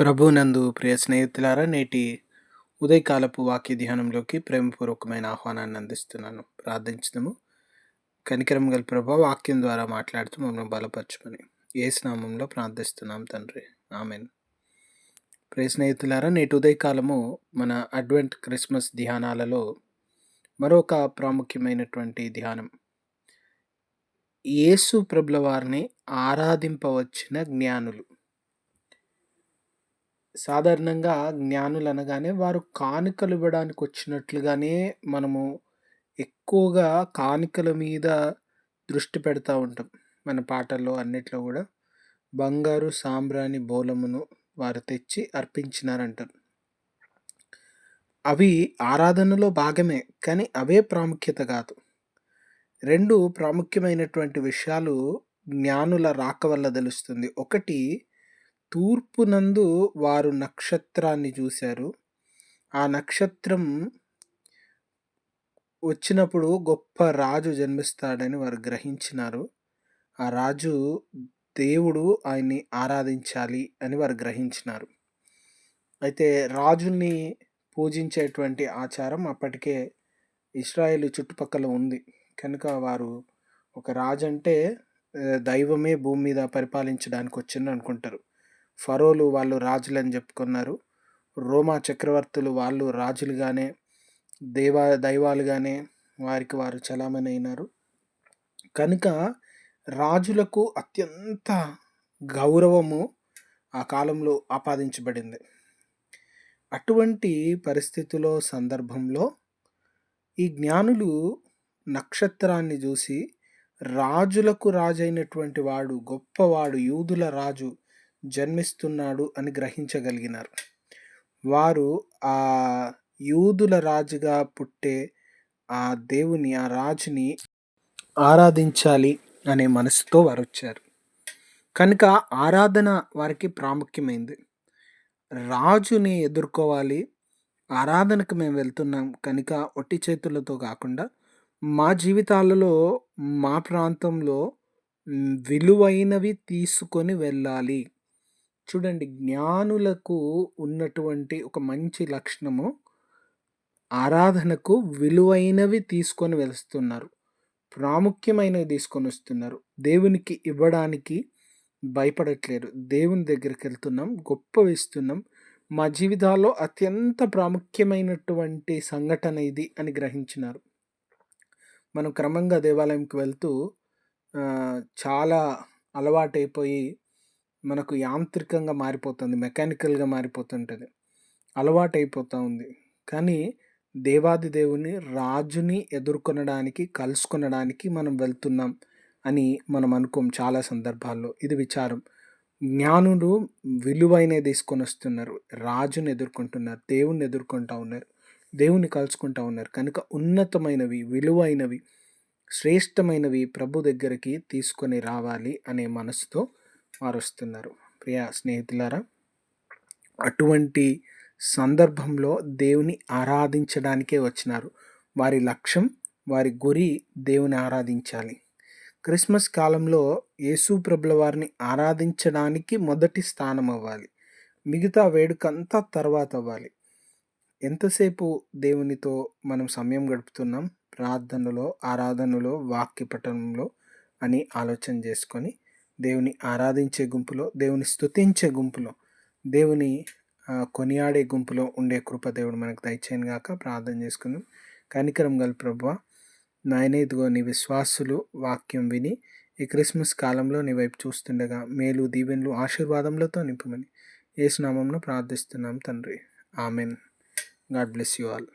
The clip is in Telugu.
ప్రభునందు ప్రియ స్నేహితులారా నేటి ఉదయకాలపు వాక్య ధ్యానంలోకి ప్రేమపూర్వకమైన ఆహ్వానాన్ని అందిస్తున్నాను. ప్రార్థించడము కనికరం గల ప్రభా వాక్యం ద్వారా మాట్లాడుతూ మమ్మల్ని బలపరచమని ఏ స్నామంలో ప్రార్థిస్తున్నాం తండ్రి. ఆమెన్. ప్రియ స్నేహితులారా నేటి ఉదయకాలము మన అడ్వెంట్ క్రిస్మస్ ధ్యానాలలో మరొక ప్రాముఖ్యమైనటువంటి ధ్యానం. యేసు ప్రభుల వారిని ఆరాధింపవచ్చిన జ్ఞానులు. సాధారణంగా జ్ఞానులు అనగానే వారు కానుకలు ఇవ్వడానికి వచ్చినట్లుగానే మనము ఎక్కువగా కానుకల మీద దృష్టి పెడతా ఉంటాం మన పాటల్లో అన్నిట్లో కూడా. బంగారు సాంబ్రాణి బోలమును వారు తెచ్చి అర్పించినారంటారు అవి ఆరాధనలో భాగమే కానీ అవే ప్రాముఖ్యత కాదు. రెండు ప్రాముఖ్యమైనటువంటి విషయాలు జ్ఞానుల రాక వల్ల తెలుస్తుంది. ఒకటి తూర్పునందు వారు నక్షత్రాన్ని చూశారు. ఆ నక్షత్రం వచ్చినప్పుడు గొప్ప రాజు జన్మిస్తాడని వారు గ్రహించినారు. ఆ రాజు దేవుడు ఆయన్ని ఆరాధించాలి అని వారు గ్రహించినారు. అయితే రాజుల్ని పూజించేటువంటి ఆచారం అప్పటికే ఇస్రాయేల్ చుట్టుపక్కల ఉంది. కనుక వారు ఒక రాజు అంటే దైవమే భూమి మీద పరిపాలించడానికి వచ్చింది అనుకుంటారు. ఫరోలు వాళ్ళు రాజులని చెప్పుకున్నారు. రోమా చక్రవర్తులు వాళ్ళు రాజులుగానే దేవా దైవాలుగానే వారికి వారు చలామణి అయినారు కనుక రాజులకు అత్యంత గౌరవము ఆ కాలంలో ఆపాదించబడింది. అటువంటి పరిస్థితిలో సందర్భంలో ఈ జ్ఞానులు నక్షత్రాన్ని చూసి రాజులకు రాజైనటువంటి వాడు గొప్పవాడు యూదుల రాజు జన్మిస్తున్నాడు అని గ్రహించగలిగినారు. వారు ఆ యూదుల రాజుగా పుట్టే ఆ దేవుని ఆ రాజుని ఆరాధించాలి అనే మనసుతో వారు వచ్చారు కనుక ఆరాధన వారికి ప్రాముఖ్యమైంది. రాజుని ఎదుర్కోవాలి ఆరాధనకు మేము వెళ్తున్నాం కనుక ఒట్టి చేతులతో కాకుండా మా జీవితాలలో మా ప్రాంతంలో విలువైనవి తీసుకొని వెళ్ళాలి. చూడండి జ్ఞానులకు ఉన్నటువంటి ఒక మంచి లక్షణము ఆరాధనకు విలువైనవి తీసుకొని వెళుతున్నారు. ప్రాముఖ్యమైనవి తీసుకొని వస్తున్నారు. దేవునికి ఇవ్వడానికి భయపడట్లేరు. దేవుని దగ్గరికి వెళ్తున్నాం గొప్ప ఇస్తున్నాం మా జీవితాల్లో అత్యంత ప్రాముఖ్యమైనటువంటి సంఘటన ఇది అని గ్రహించినారు. మనం క్రమంగా దేవాలయంకి వెళ్తూ చాలా అలవాటైపోయి మనకు యాంత్రికంగా మారిపోతుంది మెకానికల్గా మారిపోతుంటుంది. అలవాటైపోతూ ఉంది. కానీ దేవాది దేవుని రాజుని ఎదుర్కొనడానికి కలుసుకొనడానికి మనం వెళ్తున్నాం అని మనం అనుకోం చాలా సందర్భాల్లో. ఇది విచారం. జ్ఞానులు విలువైనవి తీసుకొని వస్తున్నారు. రాజుని ఎదుర్కొంటున్నారు దేవుణ్ణి ఎదుర్కొంటూ ఉన్నారు దేవుని కలుసుకుంటూ ఉన్నారు. కనుక ఉన్నతమైనవి విలువైనవి శ్రేష్టమైనవి ప్రభు దగ్గరికి తీసుకొని రావాలి అనే మనసుతో మారుస్తున్నారు ప్రియ స్నేహితులారా అటువంటి సందర్భంలో దేవుని ఆరాధించడానికే వచ్చినారు. వారి లక్ష్యం వారి గురి దేవుని ఆరాధించాలి. క్రిస్మస్ కాలంలో యేసు ప్రభుల వారిని ఆరాధించడానికి మొదటి స్థానం అవ్వాలి. మిగతా వేడుక అంతా తర్వాత అవ్వాలి. ఎంతసేపు దేవునితో మనం సమయం గడుపుతున్నాం? ప్రార్థనలో ఆరాధనలో వాక్య పఠనంలో అని ఆలోచన చేసుకొని దేవుని ఆరాధించే గుంపులో దేవుని స్థుతించే గుంపులో దేవుని కొనియాడే గుంపులో ఉండే కృప దేవుడు మనకు దయచేయను గాక. ప్రార్థన చేసుకుందాం. కనికరం గల ప్రభు నాయన ఇదిగో నీ విశ్వాసులు వాక్యం విని ఈ క్రిస్మస్ కాలంలో నీ వైపు చూస్తుండగా మేలు దీవెన్లు ఆశీర్వాదములతో నింపమని ఏసునామంలో ప్రార్థిస్తున్నాం తండ్రి. Amen. God bless you all.